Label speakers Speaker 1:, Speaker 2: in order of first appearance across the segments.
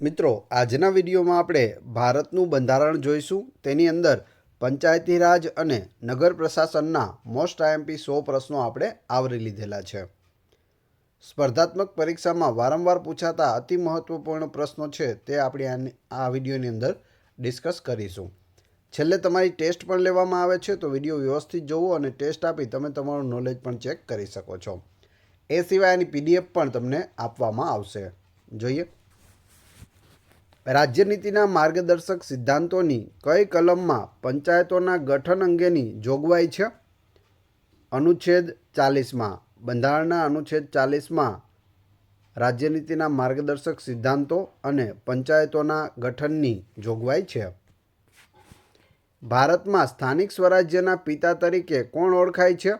Speaker 1: મિત્રો, આજના વિડીયોમાં આપણે ભારતનું બંધારણ જોઈશું. તેની અંદર પંચાયતી રાજ અને નગર પ્રશાસનના મોસ્ટ આઈએમપી સો પ્રશ્નો આપણે આવરી લીધેલા છે. સ્પર્ધાત્મક પરીક્ષામાં વારંવાર પૂછાતા અતિ મહત્વપૂર્ણ પ્રશ્નો છે તે આપણે આ વિડીયોની અંદર ડિસ્કસ કરીશું. છેલ્લે તમારી ટેસ્ટ પણ લેવામાં આવે છે, તો વીડિયો વ્યવસ્થિત જોવો અને ટેસ્ટ આપી તમે તમારું નોલેજ પણ ચેક કરી શકો છો. એ સિવાય આની પીડીએફ પણ તમને આપવામાં આવશે. જોઈએ. રાજ્યનીતિના માર્ગદર્શક સિદ્ધાંતોની કઈ કલમમાં પંચાયતોના ગઠન અંગેની જોગવાઈ છે? અનુચ્છેદ ચાલીસમાં. બંધારણના અનુચ્છેદ ચાલીસમાં રાજ્યનીતિના માર્ગદર્શક સિદ્ધાંતો અને પંચાયતોના ગઠનની જોગવાઈ છે. ભારતમાં સ્થાનિક સ્વરાજ્યના પિતા તરીકે કોણ ઓળખાય છે?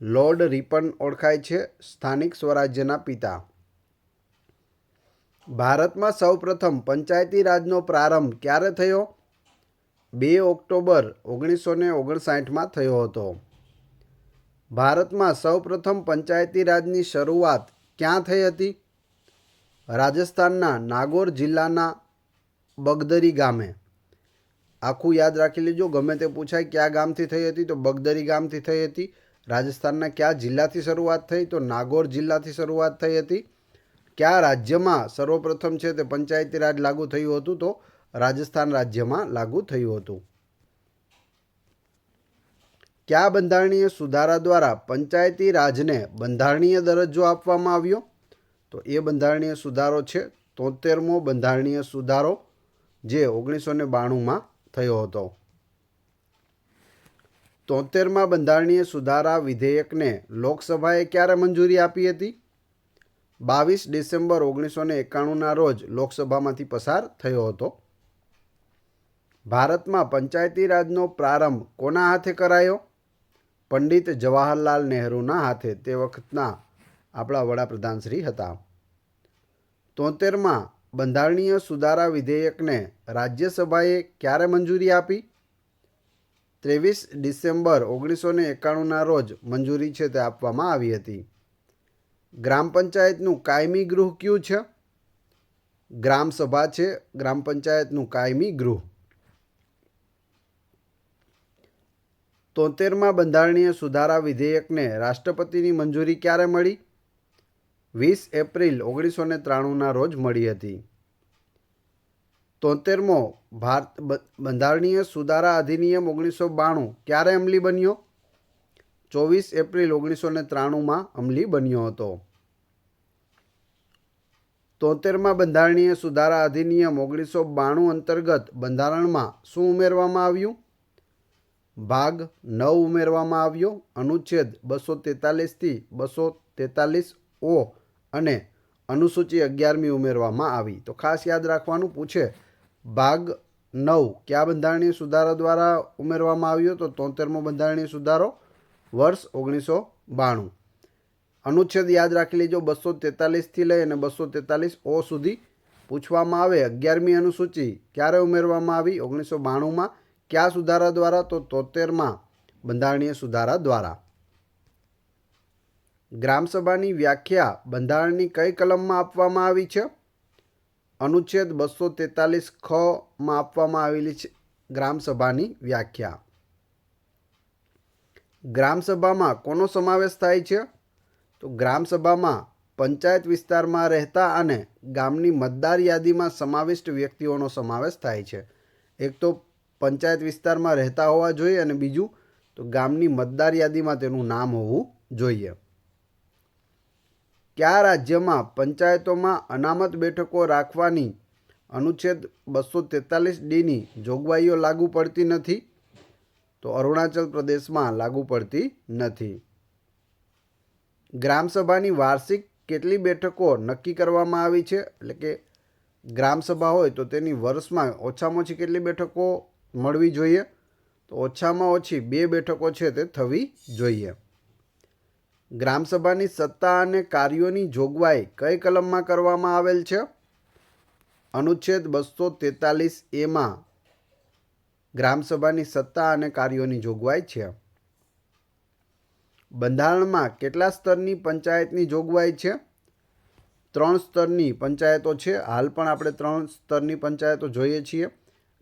Speaker 1: લોર્ડ રિપન ઓળખાય છે સ્થાનિક સ્વરાજ્યના પિતા. ભારતમાં સૌપ્રથમ પંચાયતી રાજનો પ્રારંભ ક્યારે થયો? બે ઓક્ટોબર ઓગણીસો ને ઓગણસાઠમાં થયો હતો. ભારતમાં સૌપ્રથમ પંચાયતી રાજની શરૂઆત ક્યાં થઈ હતી? રાજસ્થાનના નાગોર જિલ્લાના બગદરી ગામે. આખું યાદ રાખી લેજો, ગમે તે પૂછાય કયા ગામથી થઈ હતી તો બગદરી ગામથી થઈ હતી. રાજસ્થાનના કયા જિલ્લાથી શરૂઆત થઈ તો નાગોર જિલ્લાથી શરૂઆત થઈ હતી. કયા રાજ્યમાં સર્વપ્રથમ છે તે પંચાયતી રાજ લાગુ થયું હતું તો રાજસ્થાન રાજ્યમાં લાગુ થયું હતું. કયા બંધારણીય સુધારા દ્વારા પંચાયતી રાજને બંધારણીય દરજ્જો આપવામાં આવ્યો? તો એ બંધારણીય સુધારો છે તોતેરમો બંધારણીય સુધારો જે ઓગણીસો ને બાણુંમાં થયો હતો. તોતેરમાં બંધારણીય સુધારા વિધેયકને લોકસભાએ ક્યારે મંજૂરી આપી હતી? બાવીસ ડિસેમ્બર ઓગણીસો ને એકાણુંના રોજ લોકસભામાંથી પસાર થયો હતો. ભારતમાં પંચાયતી રાજનો પ્રારંભ કોના હાથે કરાયો? પંડિત જવાહરલાલ નહેરુના હાથે તે વખતના આપણા વડાપ્રધાન શ્રી હતા. તોતેરમાં બંધારણીય સુધારા વિધેયકને રાજ્યસભાએ ક્યારે મંજૂરી આપી? ત્રેવીસ ડિસેમ્બર ઓગણીસો ને એકાણુંના રોજ મંજૂરી છે તે આપવામાં આવી હતી. ગ્રામ પંચાયતનું કાયમી ગૃહ કયું છે? ગ્રામ સભા છે, ગ્રામ પંચાયતનું કાયમી ગૃહ. તોતેરમાં બંધારણીય સુધારા વિધેયકને રાષ્ટ્રપતિની મંજૂરી ક્યારે મળી? વીસ એપ્રિલ ઓગણીસો ને ત્રાણુંના રોજ મળી હતી. તોતેરમો ભારત બંધારણીય સુધારા અધિનિયમ ઓગણીસો બાણું ક્યારે અમલી બન્યો? ચોવીસ એપ્રિલ ઓગણીસો ને ત્રાણુંમાં અમલી બન્યો હતો. તોતેરમાં બંધારણીય સુધારા અધિનિયમ ઓગણીસો બાણું અંતર્ગત બંધારણમાં શું ઉમેરવામાં આવ્યું? ભાગ નવ ઉમેરવામાં આવ્યો, અનુચ્છેદ બસો તેતાલીસથી બસો તેતાલીસ ઓ અને અનુસૂચિ અગિયારમી ઉમેરવામાં આવી. તો ખાસ યાદ રાખવાનું પૂછે, ભાગ નવ કયા બંધારણીય સુધારા દ્વારા ઉમેરવામાં આવ્યો? તો તોતેરમો બંધારણીય સુધારો વર્ષ ઓગણીસો બાણું. અનુચ્છેદ યાદ રાખી લેજો, બસો તેતાલીસથી લઈ અને બસો તેતાલીસ ઓ સુધી પૂછવામાં આવે. અગિયારમી અનુસૂચિ ક્યારે ઉમેરવામાં આવી? ઓગણીસો બાણુંમાં કયા સુધારા દ્વારા? તો તોતેરમાં બંધારણીય સુધારા દ્વારા. ગ્રામસભાની વ્યાખ્યા બંધારણની કઈ કલમમાં આપવામાં આવી છે? અનુચ્છેદ બસો તેતાલીસ ખમાં આપવામાં આવેલી છે ગ્રામસભાની વ્યાખ્યા. ગ્રામસભામાં કોનો સમાવેશ થાય છે? તો ગ્રામસભામાં પંચાયત વિસ્તારમાં રહેતા અને ગામની મતદાર યાદીમાં સમાવિષ્ટ વ્યક્તિઓનો સમાવેશ થાય છે. એક તો પંચાયત વિસ્તારમાં રહેતા હોવા જોઈએ અને બીજું તો ગામની મતદાર યાદીમાં તેનું નામ હોવું જોઈએ. કયા રાજ્યમાં પંચાયતોમાં અનામત બેઠકો રાખવાની અનુચ્છેદ બસો તેતાલીસ ડીની જોગવાઈઓ લાગુ પડતી નથી? તો અરુણાચલ પ્રદેશમાં લાગુ પડતી નથી. ગ્રામસભાની વાર્ષિક કેટલી બેઠકો નક્કી કરવામાં આવી છે? એટલે કે ગ્રામસભા હોય તો તેની વર્ષમાં ઓછામાં ઓછી કેટલી બેઠકો મળવી જોઈએ? તો ઓછામાં ઓછી બે બેઠકો છે તે થવી જોઈએ. ગ્રામસભાની સત્તા અને કાર્યોની જોગવાઈ કઈ કલમમાં કરવામાં આવેલ છે? અનુચ્છેદ બસો તેતાલીસ એમાં ગ્રામસભાની સત્તા અને કાર્યોની જોગવાઈ છે. બંધારણમાં કેટલા સ્તરની પંચાયતની જોગવાઈ છે? ત્રણ સ્તરની પંચાયતો છે. હાલ પણ આપણે ત્રણ સ્તરની પંચાયતો જોઈએ છીએ.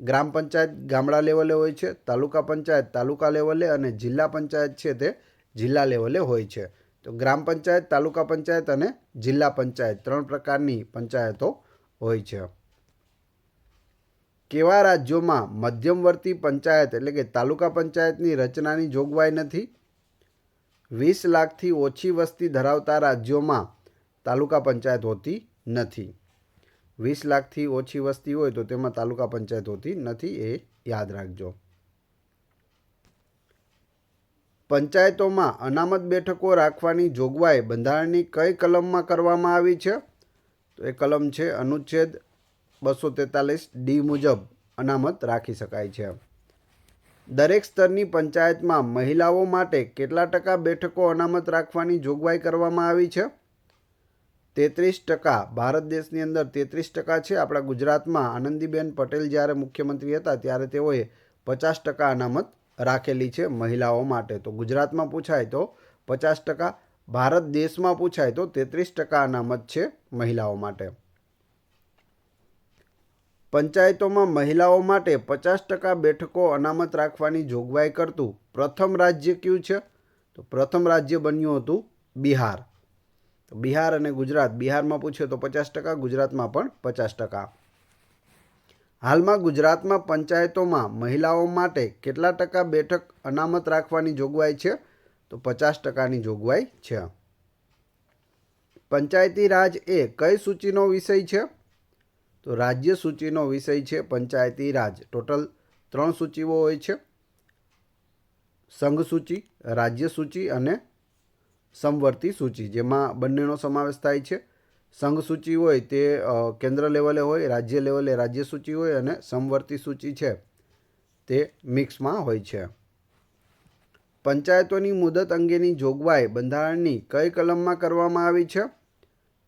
Speaker 1: ગ્રામ પંચાયત ગામડા લેવલે હોય છે, તાલુકા પંચાયત તાલુકા લેવલે અને જિલ્લા પંચાયત છે તે જિલ્લા લેવલે હોય છે. તો ગ્રામ પંચાયત, તાલુકા પંચાયત અને જિલ્લા પંચાયત ત્રણ પ્રકારની પંચાયતો હોય છે. કેવા રાજ્યોમાં મધ્યમવર્તી પંચાયત એટલે કે તાલુકા પંચાયતની રચનાની જોગવાઈ નથી? વીસ લાખથી ઓછી વસ્તી ધરાવતા રાજ્યોમાં તાલુકા પંચાયત હોતી નથી. વીસ લાખથી ઓછી વસ્તી હોય તો તેમાં તાલુકા પંચાયત હોતી નથી એ યાદ રાખજો. પંચાયતોમાં અનામત બેઠકો રાખવાની જોગવાઈ બંધારણની કઈ કલમમાં કરવામાં આવી છે? તો એ કલમ છે અનુચ્છેદ બસો તેતાલીસ ડી મુજબ અનામત રાખી શકાય છે. દરેક સ્તરની પંચાયતમાં મહિલાઓ માટે કેટલા ટકા બેઠકો અનામત રાખવાની જોગવાઈ કરવામાં આવી છે? તેત્રીસ ટકા ભારત દેશની અંદર તેત્રીસ ટકા છે. આપણા ગુજરાતમાં આનંદીબેન પટેલ જ્યારે મુખ્યમંત્રી હતા ત્યારે તેઓએ પચાસ ટકા અનામત રાખેલી છે મહિલાઓ માટે. તો ગુજરાતમાં પૂછાય તો પચાસ ટકા, ભારત દેશમાં પૂછાય તો તેત્રીસ ટકા અનામત છે મહિલાઓ માટે. પંચાયતોમાં મહિલાઓ માટે પચાસ ટકા બેઠકો અનામત રાખવાની જોગવાઈ કરતું પ્રથમ રાજ્ય કયું છે? તો પ્રથમ રાજ્ય બન્યું હતું બિહાર. તો બિહાર અને ગુજરાત. બિહારમાં પૂછ્યો તો પચાસ ટકા, ગુજરાતમાં પણ પચાસ ટકા. હાલમાં ગુજરાતમાં પંચાયતોમાં મહિલાઓ માટે કેટલા ટકા બેઠક અનામત રાખવાની જોગવાઈ છે? તો પચાસ ટકાની જોગવાઈ છે. પંચાયતી રાજ એ કઈ સૂચિનો વિષય છે? તો રાજ્ય સૂચિનો વિષય છે પંચાયતી રાજ. ટોટલ ત્રણ સૂચિઓ હોય છે. સંઘ સૂચિ, રાજ્ય સૂચિ અને સમવર્તી સૂચિ, જેમાં બંનેનો સમાવેશ થાય છે. સંઘ સૂચિ હોય તે કેન્દ્ર લેવલે હોય, રાજ્ય લેવલે રાજ્ય સૂચિ હોય અને સમવર્તી સૂચિ છે તે મિક્સમાં હોય છે. પંચાયતોની મુદત અંગેની જોગવાઈ બંધારણની કઈ કલમમાં કરવામાં આવી છે?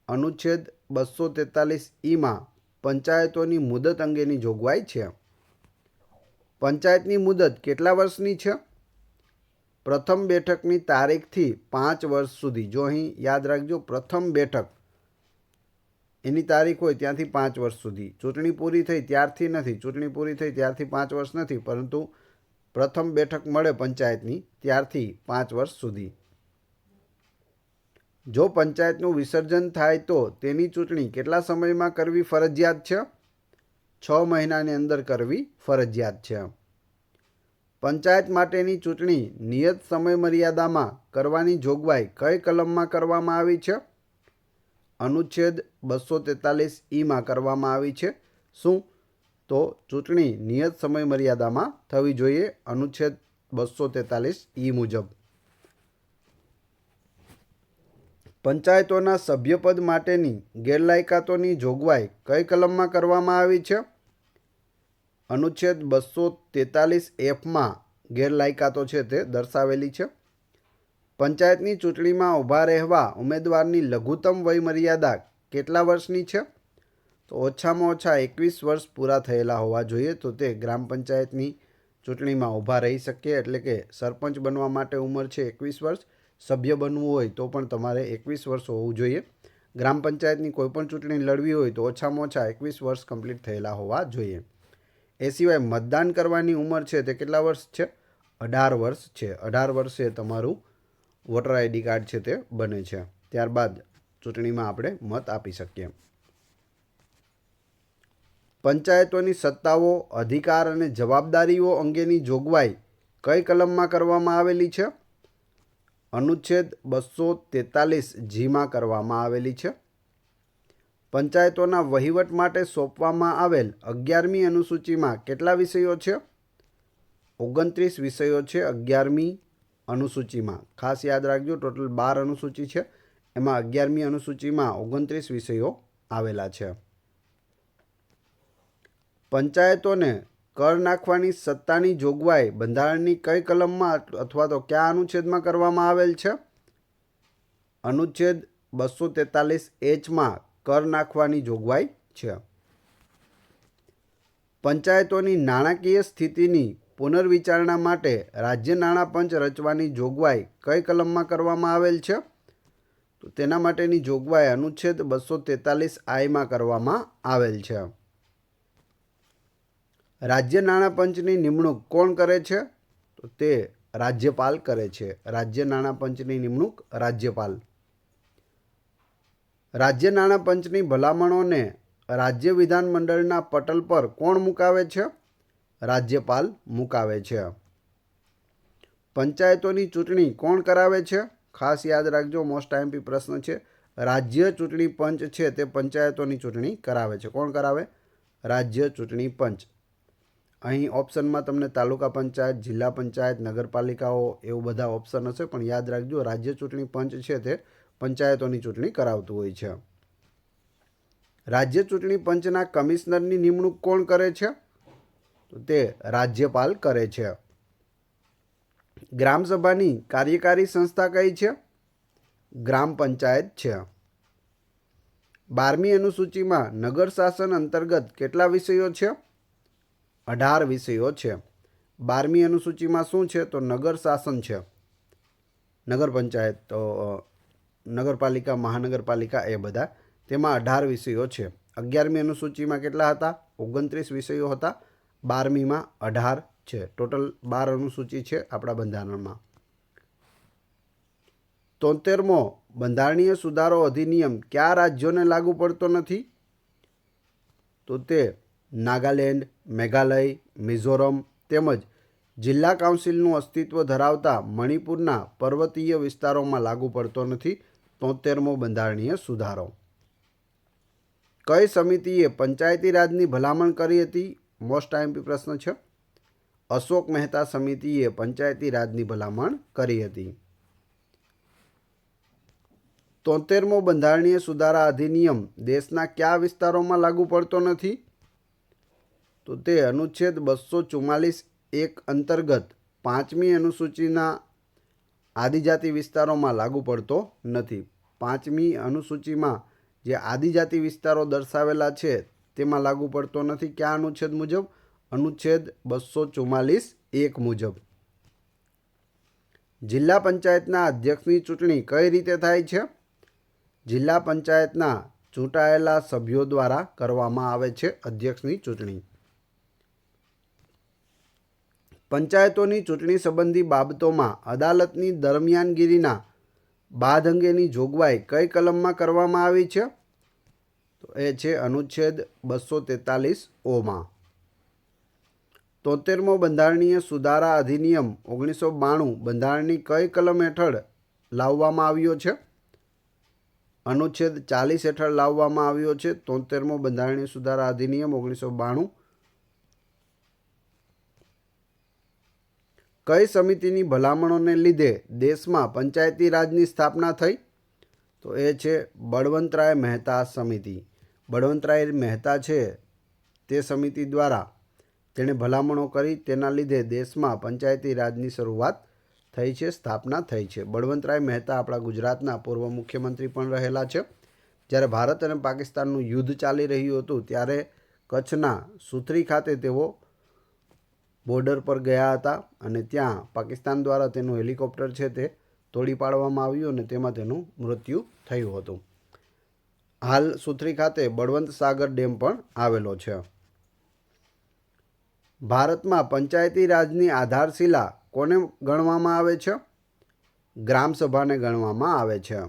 Speaker 1: અનુચ્છેદ બસો તેતાલીસ ઈમાં પંચાયતોની મુદત અંગેની જોગવાઈ છે. પંચાયતની મુદત કેટલા વર્ષની છે? પ્રથમ બેઠકની તારીખથી પાંચ વર્ષ સુધી. જો અહીં યાદ રાખજો, પ્રથમ બેઠક એની તારીખ હોય ત્યાંથી પાંચ વર્ષ સુધી. ચૂંટણી પૂરી થઈ ત્યારથી નથી, ચૂંટણી પૂરી થઈ ત્યારથી પાંચ વર્ષ નથી, પરંતુ પ્રથમ બેઠક મળે પંચાયતની ત્યારથી પાંચ વર્ષ સુધી. જો પંચાયતનું વિસર્જન થાય તો તેની ચૂંટણી કેટલા સમયમાં કરવી ફરજિયાત છે? છ મહિનાની અંદર કરવી ફરજિયાત છે. પંચાયત માટેની ચૂંટણી નિયત સમય મર્યાદામાં કરવાની જોગવાઈ કઈ કલમમાં કરવામાં આવી છે? અનુચ્છેદ બસો તેતાલીસ ઈમાં કરવામાં આવી છે. શું? તો ચૂંટણી નિયત સમય મર્યાદામાં થવી જોઈએ અનુચ્છેદ બસો તેતાલીસ ઈ મુજબ. પંચાયતોના સભ્યપદ માટેની ગેરલાયકાતોની જોગવાઈ કઈ કલમમાં કરવામાં આવી છે? અનુચ્છેદ બસો તેતાલીસ એફમાં ગેરલાયકાતો છે તે દર્શાવેલી છે. પંચાયતની ચૂંટણીમાં ઊભા રહેવા ઉમેદવારની લઘુત્તમ વયમર્યાદા કેટલા વર્ષની છે? તો ઓછામાં ઓછા એકવીસ વર્ષ પૂરા થયેલા હોવા જોઈએ તો તે ગ્રામ પંચાયતની ચૂંટણીમાં ઊભા રહી શકે એટલે કે સરપંચ બનવા માટે ઉંમર છે એકવીસ વર્ષ. સભ્ય બનવું હોય તો પણ તમારે એકવીસ વર્ષ હોવું જોઈએ. ગ્રામ પંચાયતની કોઈપણ ચૂંટણી લડવી હોય તો ઓછામાં ઓછા એકવીસ વર્ષ કમ્પ્લીટ થયેલા હોવા જોઈએ. એ સિવાય મતદાન કરવાની ઉંમર છે તે કેટલા વર્ષ છે? અઢાર વર્ષ છે. અઢાર વર્ષે તમારું વોટર આઈડી કાર્ડ છે તે બને છે. ત્યારબાદ ચૂંટણીમાં આપણે મત આપી શકીએ. પંચાયતોની સત્તાઓ, અધિકાર અને જવાબદારીઓ અંગેની જોગવાઈ કઈ કલમમાં કરવામાં આવેલી છે? અનુચ્છેદ બસો તેતાલીસ જીમાં કરવામાં આવેલી છે. પંચાયતોના વહીવટ માટે સોંપવામાં આવેલ અગિયારમી અનુસૂચિમાં કેટલા વિષયો છે? ઓગણત્રીસ વિષયો છે અગિયારમી અનુસૂચિમાં. ખાસ યાદ રાખજો, ટોટલ બાર અનુસૂચિ છે. એમાં અગિયારમી અનુસૂચિમાં ઓગણત્રીસ વિષયો આવેલા છે. પંચાયતોને કર નાખવાની સત્તાની જોગવાઈ બંધારણની કઈ કલમમાં અથવા તો કયા અનુચ્છેદમાં કરવામાં આવેલ છે? અનુચ્છેદ બસો તેતાલીસ એચમાં કર નાખવાની જોગવાઈ છે. પંચાયતોની નાણાકીય સ્થિતિની પુનર્વિચારણા માટે રાજ્ય નાણાં પંચ રચવાની જોગવાઈ કઈ કલમમાં કરવામાં આવેલ છે? તો તેના માટેની જોગવાઈ અનુચ્છેદ બસો તેતાલીસ આઈમાં કરવામાં આવેલ છે. રાજ્ય નાણાં પંચની નિમણૂક કોણ કરે છે? તો તે રાજ્યપાલ કરે છે. રાજ્ય નાણાં પંચની નિમણૂક રાજ્યપાલ. રાજ્ય નાણાં પંચની ભલામણોને રાજ્ય વિધાનમંડળના પટલ પર કોણ મુકાવે છે? રાજ્યપાલ મુકાવે છે. પંચાયતોની ચૂંટણી કોણ કરાવે છે? ખાસ યાદ રાખજો મોસ્ટ આઈએમપી પ્રશ્ન છે. રાજ્ય ચૂંટણી પંચ છે, તે પંચાયતોની ચૂંટણી કરાવે છે. કોણ કરાવે? રાજ્ય ચૂંટણી પંચ. અહીં ઓપ્શનમાં તમને તાલુકા પંચાયત, જિલ્લા પંચાયત, નગરપાલિકાઓ એવું બધા ઓપ્શન હશે, પણ યાદ રાખજો, રાજ્ય ચૂંટણી પંચ છે તે પંચાયતોની ચૂંટણી કરાવતું હોય છે. રાજ્ય ચૂંટણી પંચના કમિશનરની નિમણૂક કોણ કરે છે? તો તે રાજ્યપાલ કરે છે. ગ્રામસભાની કાર્યકારી સંસ્થા કઈ છે? ગ્રામ પંચાયત છે. બારમી અનુસૂચિમાં નગર શાસન અંતર્ગત કેટલા વિષયો છે? અઢાર વિષયો છે. બારમી અનુસૂચિમાં શું છે? તો નગર શાસન છે. નગર પંચાયત, તો નગરપાલિકા, મહાનગરપાલિકા એ બધા. તેમાં અઢાર વિષયો છે. અગિયારમી અનુસૂચિમાં કેટલા હતા? ઓગણત્રીસ વિષયો હતા. બારમીમાં અઢાર છે. ટોટલ બાર અનુસૂચિ છે આપણા બંધારણમાં. તોતેરમો, બંધારણીય સુધારો અધિનિયમ કયા રાજ્યોને લાગુ પડતો નથી? તો તે નાગાલેન્ડ, મેઘાલય, મિઝોરમ તેમજ જિલ્લા કાઉન્સિલનું અસ્તિત્વ ધરાવતા મણિપુરના પર્વતીય વિસ્તારોમાં લાગુ પડતો નથી. તોતેરમો બંધારણીય સુધારો. કઈ સમિતિએ પંચાયતી રાજની ભલામણ કરી હતી? મોસ્ટ આઈએમપી પ્રશ્ન છે. અશોક મહેતા સમિતિએ પંચાયતી રાજની ભલામણ કરી હતી. તોતેરમો બંધારણીય સુધારા અધિનિયમ દેશના કયા વિસ્તારોમાં લાગુ પડતો નથી? તો તે અનુચ્છેદ બસો ચુમ્માલીસ એક અંતર્ગત પાંચમી અનુસૂચિના આદિજાતિ વિસ્તારોમાં લાગુ પડતો નથી. પાંચમી અનુસૂચિમાં જે આદિજાતિ વિસ્તારો દર્શાવેલા છે તેમાં લાગુ પડતો નથી. કયા અનુચ્છેદ મુજબ? અનુચ્છેદ બસો ચુમ્માલીસ એક મુજબ. જિલ્લા પંચાયતના અધ્યક્ષની ચૂંટણી કઈ રીતે થાય છે? જિલ્લા પંચાયતના ચૂંટાયેલા સભ્યો દ્વારા કરવામાં આવે છે અધ્યક્ષની ચૂંટણી. પંચાયતોની ચૂંટણી સંબંધી બાબતોમાં અદાલતની દરમિયાનગીરીના બાદ અંગેની જોગવાઈ કઈ કલમમાં કરવામાં આવી છે? તો એ છે અનુચ્છેદ બસો તેતાલીસ ઓમાં. તોતેરમો બંધારણીય સુધારા અધિનિયમ ઓગણીસો બાણું બંધારણની કઈ કલમ હેઠળ લાવવામાં આવ્યો છે? અનુચ્છેદ ચાલીસ હેઠળ લાવવામાં આવ્યો છે. તોતેરમો બંધારણીય સુધારા અધિનિયમ ઓગણીસો બાણું કઈ સમિતિની ભલામણોને લીધે દેશમાં પંચાયતી રાજની સ્થાપના થઈ? તો એ છે બળવંતરાય મહેતા સમિતિ. બળવંતરાય મહેતા છે તે સમિતિ દ્વારા તેણે ભલામણો કરી. તેના લીધે દેશમાં પંચાયતી રાજની શરૂઆત થઈ છે, સ્થાપના થઈ છે. બળવંતરાય મહેતા આપણા ગુજરાતના પૂર્વ મુખ્યમંત્રી પણ રહેલા છે. જ્યારે ભારત અને પાકિસ્તાનનું યુદ્ધ ચાલી રહ્યું હતું, ત્યારે કચ્છના સુથરી ખાતે તેઓ બોર્ડર પર ગયા હતા અને ત્યાં પાકિસ્તાન દ્વારા તેનું હેલિકોપ્ટર છે તે તોડી પાડવામાં આવ્યું અને તેમાં તેનું મૃત્યુ થયું હતું. હાલ સુથરી ખાતે બળવંત સાગર ડેમ પણ આવેલો છે. ભારતમાં પંચાયતી રાજની આધારશિલા કોને ગણવામાં આવે છે? ગ્રામસભાને ગણવામાં આવે છે.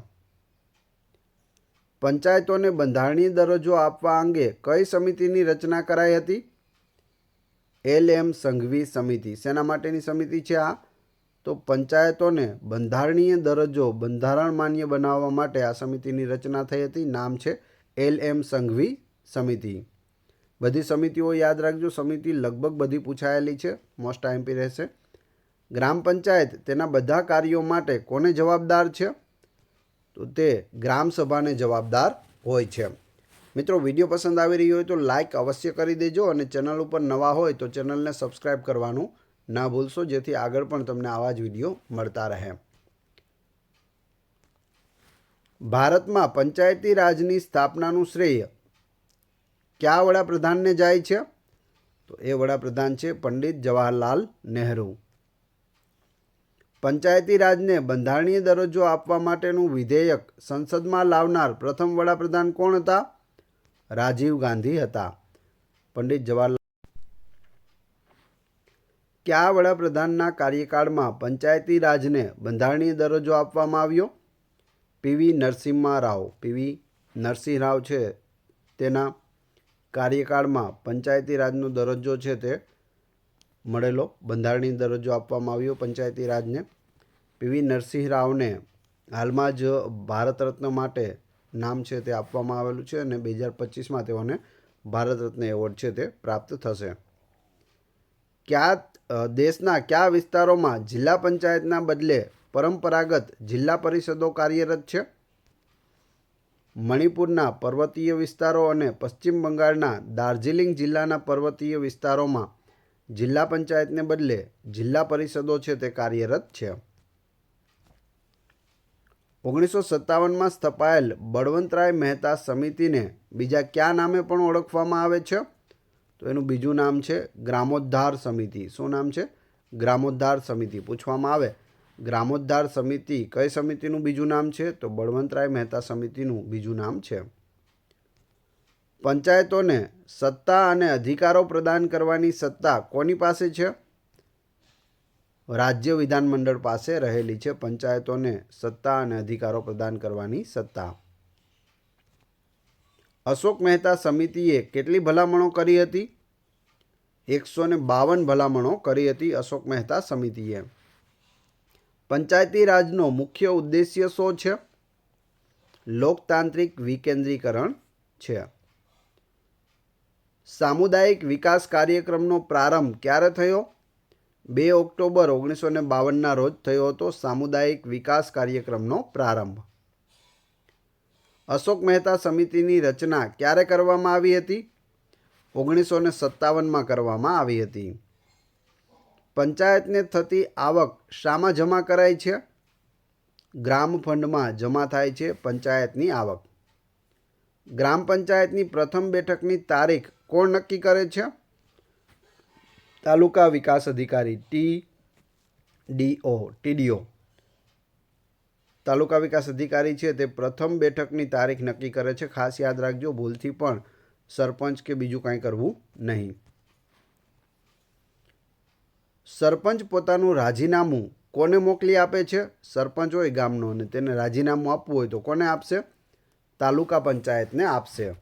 Speaker 1: પંચાયતોને બંધારણીય દરજ્જો આપવા અંગે કઈ સમિતિની રચના કરાઈ હતી? એલ એમ સંઘવી સમિતિ. શેના માટેની સમિતિ છે આ? તો પંચાયતોને બંધારણીય દરજ્જો બંધારણ માન્ય બનાવવા માટે આ સમિતિની રચના થઈ હતી. નામ છે એલ એમ સંઘવી સમિતિ. બધી સમિતિઓ યાદ રાખજો. સમિતિ લગભગ બધી પૂછાયેલી છે. મોસ્ટ આઈમ્પી રહેશે. ગ્રામ પંચાયત તેના બધા કાર્યો માટે કોને જવાબદાર છે? તો તે ગ્રામ સભાને જવાબદાર હોય છે. મિત્રો, વીડિયો પસંદ આવી રહ્યો હોય તો લાઈક અવશ્ય કરી દેજો અને ચેનલ ઉપર નવા હોય તો ચેનલને સબસ્ક્રાઈબ કરવાનું ના ભૂલશો, જેથી આગળ પણ તમને આવા જ વીડિયો મળતા રહે. ભારતમાં પંચાયતી રાજની સ્થાપનાનું શ્રેય કયા વડાપ્રધાનને જાય છે? તો એ વડાપ્રધાન છે પંડિત જવાહરલાલ નહેરુ. પંચાયતી રાજને બંધારણીય દરજ્જો આપવા માટેનું વિધેયક સંસદમાં લાવનાર પ્રથમ વડાપ્રધાન કોણ હતા? રાજીવ ગાંધી હતા. પંડિત જવાહરલાલ કયા વડાપ્રધાનના કાર્યકાળમાં પંચાયતી રાજને બંધારણીય દરજ્જો આપવામાં આવ્યો? P V Narasimha Rao. P V Narasimha Rao છે તેના કાર્યકાળમાં પંચાયતી રાજનો દરજ્જો છે તે મળેલો. બંધારણીય દરજ્જો આપવામાં આવ્યો પંચાયતી રાજને પીવી નરસિંહ રાવને હાલમાં જ ભારત રત્ન માટે નામ છે તે આપવામાં આવેલું છે અને બે હજાર પચીસમાં તેઓને ભારત રત્ન એવોર્ડ છે તે પ્રાપ્ત થશે. કયા દેશના કયા વિસ્તારોમાં જિલ્લા પંચાયતના બદલે પરંપરાગત જિલ્લા પરિષદો કાર્યરત છે? મણિપુરના પર્વતીય વિસ્તારો અને પશ્ચિમ બંગાળના દાર્જિલિંગ જિલ્લાના પર્વતીય વિસ્તારોમાં જિલ્લા પંચાયતને બદલે જિલ્લા પરિષદો છે તે કાર્યરત છે. ઓગણીસો સત્તાવનમાં સ્થપાયેલ બળવંતરાય મહેતા સમિતિને બીજા કયા નામે પણ ઓળખવામાં આવે છે? તો એનું બીજું નામ છે ગ્રામોદ્ધાર સમિતિ. શું નામ છે? ગ્રામોદ્ધાર સમિતિ. પૂછવામાં આવે, ગ્રામોદ્ધાર સમિતિ કઈ સમિતિનું બીજું નામ છે? તો બળવંતરાય મહેતા સમિતિનું બીજું નામ છે. પંચાયતોને સત્તા અને અધિકારો પ્રદાન કરવાની સત્તા કોની પાસે છે? રાજ્ય વિધાનમંડળ પાસે રહેલી છે પંચાયતોને સત્તા અને અધિકારો પ્રદાન કરવાની સત્તા. અશોક મહેતા સમિતિએ કેટલી ભલામણો કરી હતી? એકસો ને બાવન ભલામણો કરી હતી અશોક મહેતા સમિતિએ. પંચાયતી રાજનો મુખ્ય ઉદ્દેશ્ય શું છે? લોકતાંત્રિક વિકેન્દ્રીકરણ છે. સામુદાયિક વિકાસ કાર્યક્રમનો પ્રારંભ ક્યારે થયો? બે ઓક્ટોબર ઓગણીસો ને બાવનના રોજ થયો હતો સામુદાયિક વિકાસ કાર્યક્રમનો પ્રારંભ. અશોક મહેતા સમિતિની રચના ક્યારે કરવામાં આવી હતી? ઓગણીસો ને સત્તાવનમાં કરવામાં આવી હતી. પંચાયતને થતી આવક શામાં જમા કરાય છે? ગ્રામ ફંડમાં જમા થાય છે પંચાયતની આવક. ગ્રામ પંચાયતની પ્રથમ બેઠકની તારીખ કોણ નક્કી કરે છે? તાલુકા વિકાસ અધિકારી ટી ડીઓ ટીડીઓ તાલુકા વિકાસ અધિકારી છે તે પ્રથમ બેઠકની તારીખ નક્કી કરે છે. ખાસ યાદ રાખજો, ભૂલથી પણ સરપંચ કે બીજું કાંઈ કરવું નહીં. સરપંચ પોતાનું રાજીનામું કોને મોકલી આપે છે? સરપંચ હોય ગામનો અને તેને રાજીનામું આપવું હોય તો કોને આપશે? તાલુકા પંચાયતને આપશે.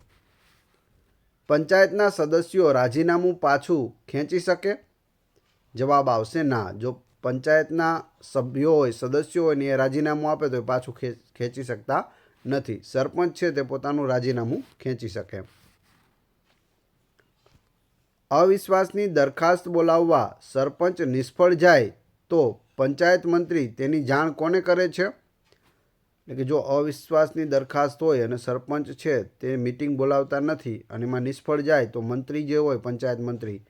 Speaker 1: પંચાયતના સદસ્યો રાજીનામું પાછું ખેંચી શકે? જવાબ આવશે ના. જો પંચાયતના સભ્યો હોય, સદસ્યો હોય ને એ રાજીનામું આપે તો એ પાછું ખે- ખેંચી શકતા નથી. સરપંચ છે તે પોતાનું રાજીનામું ખેંચી શકે. અવિશ્વાસની દરખાસ્ત બોલાવવા સરપંચ નિષ્ફળ જાય તો પંચાયત મંત્રી તેની જાણ કોને કરે છે? એટલે કે જો અવિશ્વાસની દરખાસ્ત હોય અને સરપંચ છે, તે મિટિંગ બોલાવતા નથી અને એમાં નિષ્ફળ જાય તો મંત્રી જે હોય, પંચાયત મંત્રી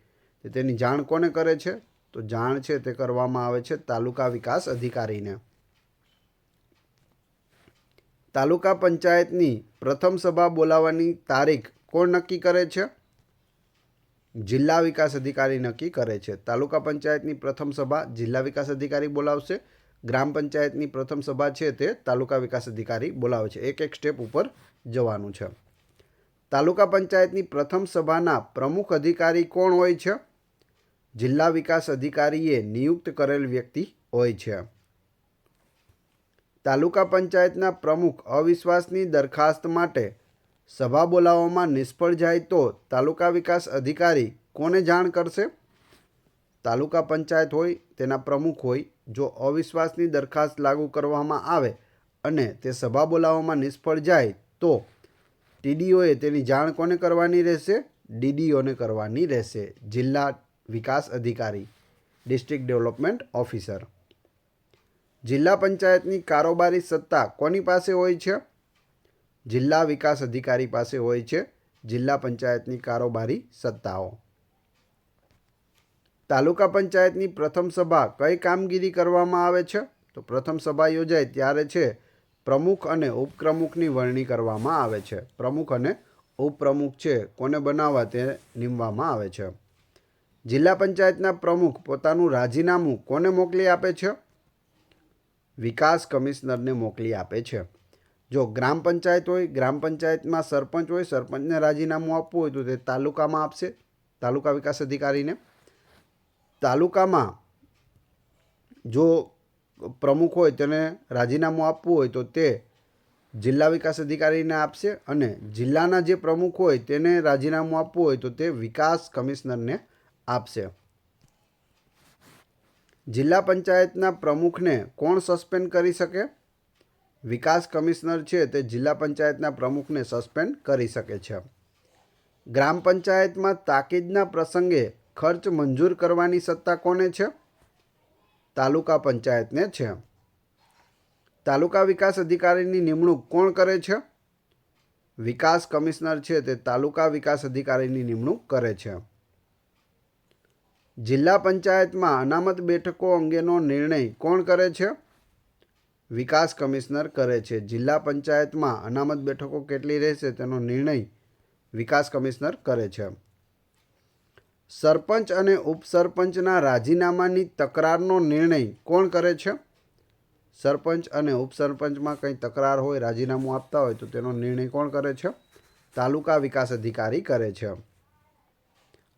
Speaker 1: તેની જાણ કોને કરે છે? તો જાણ છે તે કરવામાં આવે છે તાલુકા વિકાસ અધિકારીને. તાલુકા પંચાયતની પ્રથમ સભા બોલાવવાની તારીખ કોણ નક્કી કરે છે? જિલ્લા વિકાસ અધિકારી નક્કી કરે છે. તાલુકા પંચાયતની પ્રથમ સભા જિલ્લા વિકાસ અધિકારી બોલાવશે. ગ્રામ પંચાયતની પ્રથમ સભા છે તે તાલુકા વિકાસ અધિકારી બોલાવે છે. એક એક સ્ટેપ ઉપર જવાનું છે. તાલુકા પંચાયતની પ્રથમ સભાના પ્રમુખ અધિકારી કોણ હોય છે? જિલ્લા વિકાસ અધિકારીએ નિયુક્ત કરેલ વ્યક્તિ હોય છે. તાલુકા પંચાયતના પ્રમુખ અવિશ્વાસની દરખાસ્ત માટે સભા બોલાવવામાં નિષ્ફળ જાય તો તાલુકા વિકાસ અધિકારી કોને જાણ કરશે? તાલુકા પંચાયત હોય, તેના પ્રમુખ હોય જો અવિશ્વાસની દરખાસ્ત લાગુ કરવામાં આવે અને તે સભા બોલાવવામાં નિષ્ફળ જાય, તો ટીડીઓએ તેની જાણ કોને કરવાની રહેશે? ડીડીઓને કરવાની રહેશે જિલ્લા વિકાસ અધિકારી, ડિસ્ટ્રિક્ટ ડેવલપમેન્ટ ઓફિસર. જિલ્લા પંચાયતની કારોબારી સત્તા કોની પાસે હોય છે? જિલ્લા વિકાસ અધિકારી પાસે હોય છે જિલ્લા પંચાયતની કારોબારી સત્તાઓ. તાલુકા પંચાયતની પ્રથમ સભા કઈ કામગીરી કરવામાં આવે છે? તો પ્રથમ સભા યોજાય ત્યારે છે, પ્રમુખ અને ઉપપ્રમુખની વરણી કરવામાં આવે છે. પ્રમુખ અને ઉપપ્રમુખ છે, કોને બનાવવા તે નીમવામાં આવે છે. જિલ્લા પંચાયતના પ્રમુખ પોતાનું રાજીનામું કોને મોકલી આપે છે? વિકાસ કમિશનરને મોકલી આપે છે. જો ગ્રામ પંચાયત હોય, ગ્રામ પંચાયતમાં સરપંચ હોય, સરપંચને રાજીનામું આપવું હોય તો તે તાલુકામાં આપશે. તાલુકા વિકાસ અધિકારીને. તાલુકામાં જો પ્રમુખ હોય તેને રાજીનામું આપવું હોય તો તે જિલ્લા વિકાસ અધિકારીને આપશે અને જિલ્લાના જે પ્રમુખ હોય તેને રાજીનામું આપવું હોય તો તે વિકાસ કમિશનરને આપશે. જિલ્લા પંચાયતના પ્રમુખને કોણ સસ્પેન્ડ કરી શકે? વિકાસ કમિશનર છે તે જિલ્લા પંચાયતના પ્રમુખને સસ્પેન્ડ કરી શકે છે. ગ્રામ પંચાયતમાં તાકીદના પ્રસંગે ખર્ચ મંજૂર કરવાની સત્તા કોને છે? તાલુકા પંચાયતને છે. તાલુકા વિકાસ અધિકારીની નિમણૂક કોણ કરે છે? વિકાસ કમિશનર છે તે તાલુકા વિકાસ અધિકારીની નિમણૂક કરે છે. જિલ્લા પંચાયતમાં અનામત બેઠકો અંગેનો નિર્ણય કોણ કરે છે? વિકાસ કમિશનર કરે છે. જિલ્લા પંચાયતમાં અનામત બેઠકો કેટલી રહેશે તેનો નિર્ણય વિકાસ કમિશનર કરે છે. સરપંચ અને ઉપસરપંચના રાજીનામાની તકરારનો નિર્ણય કોણ કરે છે? સરપંચ અને ઉપસરપંચમાં કંઈ તકરાર હોય, રાજીનામું આપતા હોય તો તેનો નિર્ણય કોણ કરે છે? તાલુકા વિકાસ અધિકારી કરે છે.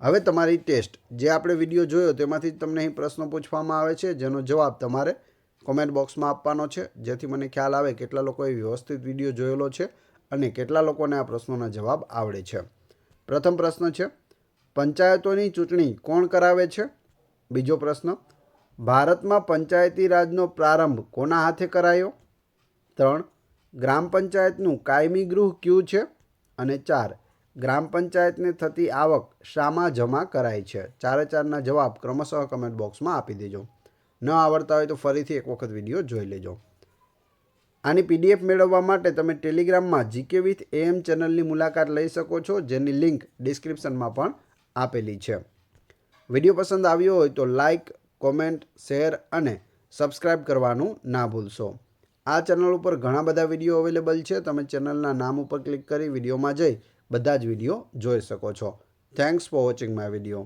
Speaker 1: હવે તમારી ટેસ્ટ. જે આપણે વીડિયો જોયો તેમાંથી તમને અહીં પ્રશ્નો પૂછવામાં આવે છે, જેનો જવાબ તમારે કોમેન્ટ બોક્સમાં આપવાનો છે, જેથી મને ખ્યાલ આવે કેટલા લોકોએ વ્યવસ્થિત વીડિયો જોયેલો છે અને કેટલા લોકોને આ પ્રશ્નોના જવાબ આવડે છે. પ્રથમ પ્રશ્ન છે પંચાયતોની ચૂંટણી કોણ કરાવે છે? બીજો પ્રશ્ન, ભારતમાં પંચાયતી રાજનો પ્રારંભ કોના હાથે કરાયો? ત્રણ, ગ્રામ પંચાયતનું કાયમી ગૃહ ક્યુ છે? અને ચાર, ગ્રામ પંચાયતને થતી આવક શામાં જમા કરાય છે? ચારે ચારના જવાબ ક્રમશઃ કમેન્ટ બોક્સમાં આપી દેજો. ન આવડતા હોય તો ફરીથી એક વખત વીડિયો જોઈ લેજો. આની પીડીએફ મેળવવા માટે તમે ટેલિગ્રામમાં જીકે વિથ એએમ ચેનલની મુલાકાત લઈ શકો છો, જેની લિંક ડિસ્ક્રિપ્શનમાં પણ આપેલી છે. વીડિયો પસંદ આવ્યો હોય તો લાઇક કોમેન્ટ, શેર અને સબસ્ક્રાઈબ કરવાનું ના ભૂલશો. આ ચેનલ ઉપર ઘણા બધા વીડિયો અવેલેબલ છે. તમે ચેનલના નામ ઉપર ક્લિક કરી વિડીયોમાં જઈ બધા જ વીડિયો જોઈ શકો છો. Thanks for watching my video